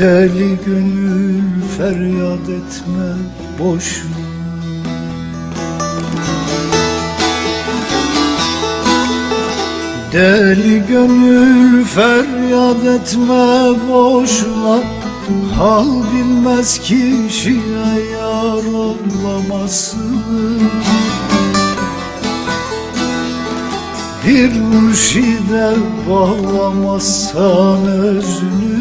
Deli gönül feryat etme boşuna Deli gönül feryat etme boşuna Hal bilmez kişiye yar olamasın Bir mürşide bağlamazsan özünü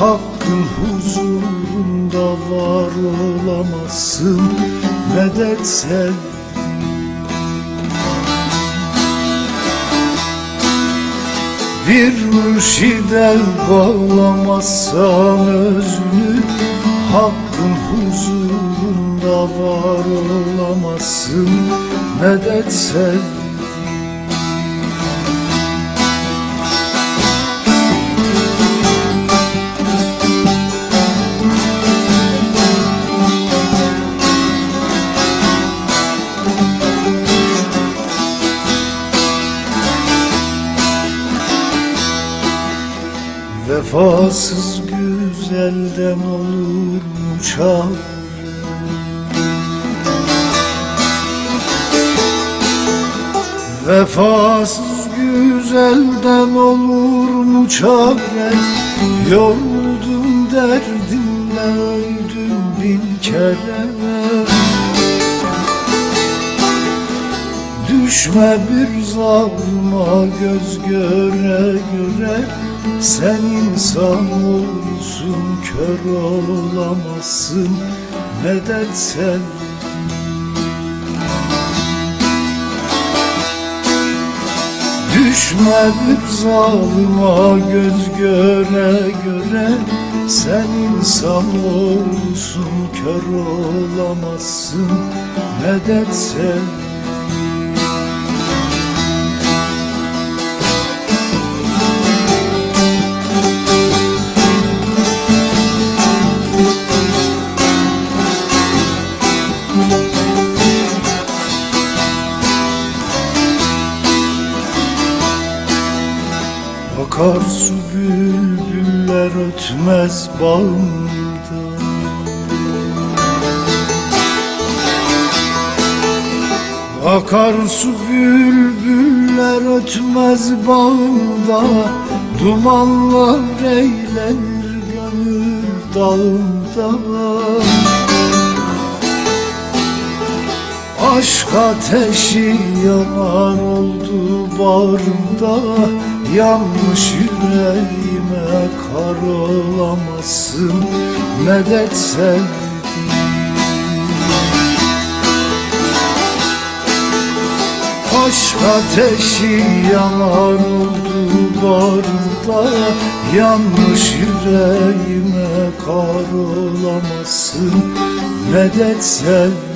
Hakkın huzurunda var olamazsın Medet sev Bir mürşide bağlamazsan özünü Hakkın huzurunda var olamazsın Medet sev Vefasız güzelden olur mu çal? Vefasız güzelden olur mu çare Yoruldum derdimle öldüm bin kere Düşme bir zalıma göz göre göre. Sen insan olsun kör olamazsın Medet sen Düşme bir zalıma göz göre göre. Sen insan olsun kör olamazsın Medet sen Akarsu bülbüller ötmez bağımda. Akarsu bülbüller ötmez bağımda. Dumanlar eğlenir gönül dağımda Aşk ateşi yanar oldu bağrımda Yanmış yüreğime kar olamazsın Medet sevdim Aşk ateşi yanar oldu bağrımda Yanmış yüreğime kar olamazsın Medet sevdim